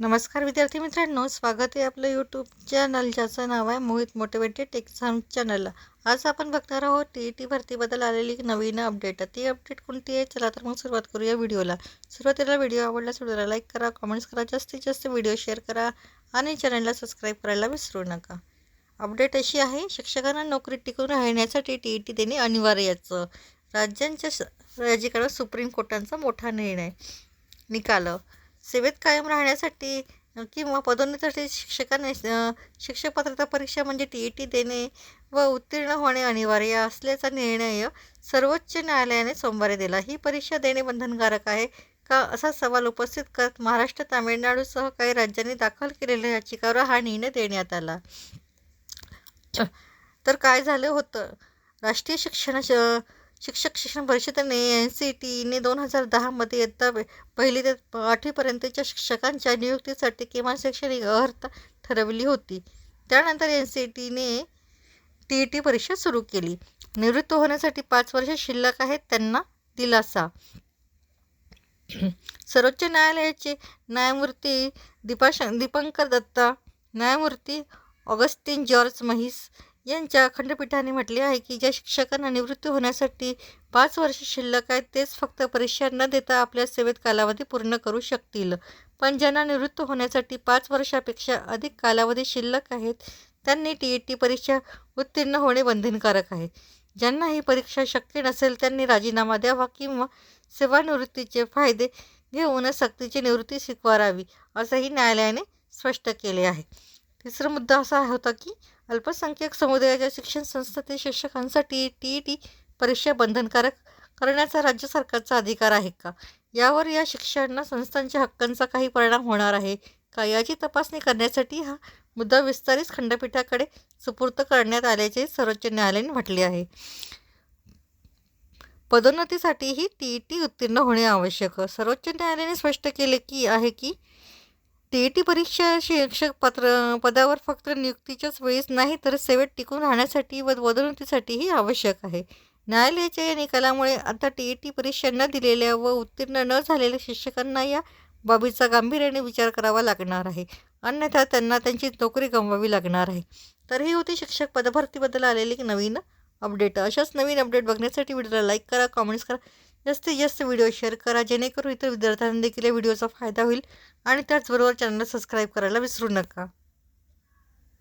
नमस्कार विद्यार्थी मित्रांनो स्वागत आहे आपलं यूट्यूब चॅनल ज्याचं नाव आहे मोहित मोटिवेटेड एक्झाम चॅनलला आज आपण बघणार आहोत टी ई टी भरतीबद्दल आलेली एक नवीन अपडेट ती अपडेट कोणती आहे? चला तर मग सुरुवात करूया व्हिडिओला सुरुवातीला व्हिडिओ आवडल्यास व्हिडिओला लाईक करा कमेंट्स करा जास्तीत जास्त व्हिडिओ शेअर करा आणि चॅनलला सबस्क्राईब करायला विसरू नका. अपडेट अशी आहे शिक्षकांना नोकरीत टिकून राहण्यासाठी टी ई टी देणे अनिवार्यचं. राज्यांच्या स- सुप्रीम कोर्टांचा मोठा निर्णय निकाल. सेवेत कायम राहण्यासाठी किंवा पदोन्नतीसाठी शिक्षकांनी शिक्षक पात्रता परीक्षा म्हणजे टी ई टी देणे व उत्तीर्ण होणे अनिवार्य असल्याचा निर्णय सर्वोच्च न्यायालयाने सोमवारी दिला. ही परीक्षा देणे बंधनकारक आहे का असा सवाल उपस्थित करत महाराष्ट्र तामिळनाडूसह काही राज्यांनी दाखल केलेल्या याचिकावर हा निर्णय देण्यात आला. तर काय झालं होतं? राष्ट्रीय शिक्षण शिक्षक शिक्षण परिषदेने एन सी टीने दोन हजार दहामध्ये इयत्ता पहिली ते आठवीपर्यंतच्या शिक्षकांच्या नियुक्तीसाठी किमान शैक्षणिक अर्हता ठरवली होती. त्यानंतर एन सी टीने टी ई टी परीक्षा सुरू केली. निवृत्त होण्यासाठी पाच वर्ष शिल्लक आहेत त्यांना दिलासा. सर्वोच्च न्यायालयाचे न्यायमूर्ती दीपाश दीपंकर दत्ता न्यायमूर्ती ऑगस्टिन जॉर्ज महिस यांच्या खंडपीठाने म्हटले आहे की ज्या शिक्षकांना निवृत्ती होण्यासाठी पाच वर्ष शिल्लक आहेत तेच फक्त परीक्षा न देता आपल्या सेवेत कालावधी पूर्ण करू शकतील. पण ज्यांना निवृत्त होण्यासाठी पाच वर्षापेक्षा अधिक कालावधी शिल्लक आहेत त्यांनी टी ई टी परीक्षा उत्तीर्ण होणे बंधनकारक आहे. ज्यांना ही परीक्षा शक्य नसेल त्यांनी राजीनामा द्यावा किंवा सेवानिवृत्तीचे फायदे घेऊन सक्तीची निवृत्ती स्वीकारावी असंही न्यायालयाने स्पष्ट केले आहे. तिसरा मुद्दा असा होता की अल्पसंख्याक समुदायाच्या शिक्षण संस्थेतील शिक्षकांसाठी टी ई टी परीक्षा बंधनकारक करण्याचा राज्य सरकारचा अधिकार आहे का? यावर या शिक्षण संस्थांच्या हक्कांचा काही परिणाम होणार आहे का? याची तपासणी करण्यासाठी हा मुद्दा विस्तारित खंडपीठाकडे सुपूर्त करण्यात आल्याचे सर्वोच्च न्यायालयाने म्हटले आहे. पदोन्नतीसाठीही टी ई टी उत्तीर्ण होणे आवश्यक. सर्वोच्च न्यायालयाने स्पष्ट केले की आहे की टी ई टी परीक्षा शिक्षक पात्र पदावर फक्त नियुक्तीच्याच वेळेस नाही तर सेवेत टिकून राहण्यासाठी व पदोन्नतीसाठीही आवश्यक आहे. न्यायालयाच्या या निकालामुळे आता टी ई टी परीक्षा न दिलेल्या व उत्तीर्ण न झालेल्या शिक्षकांना या बाबीचा गांभीर्याने विचार करावा लागणार आहे. अन्यथा त्यांना त्यांची नोकरी गमवावी लागणार आहे. तर ही होती शिक्षक पदभरतीबद्दल आलेली एक नवीन अपडेट. अशाच नवीन अपडेट बघण्यासाठी व्हिडिओला लाईक करा कमेंट्स करा. जास्तीत जास्त व्हिडिओ शेअर करा जेणेकरून इतर विद्यार्थ्यांना देखील या व्हिडिओचा फायदा होईल. आणि त्याचबरोबर चॅनलला सबस्क्राईब करायला विसरू नका.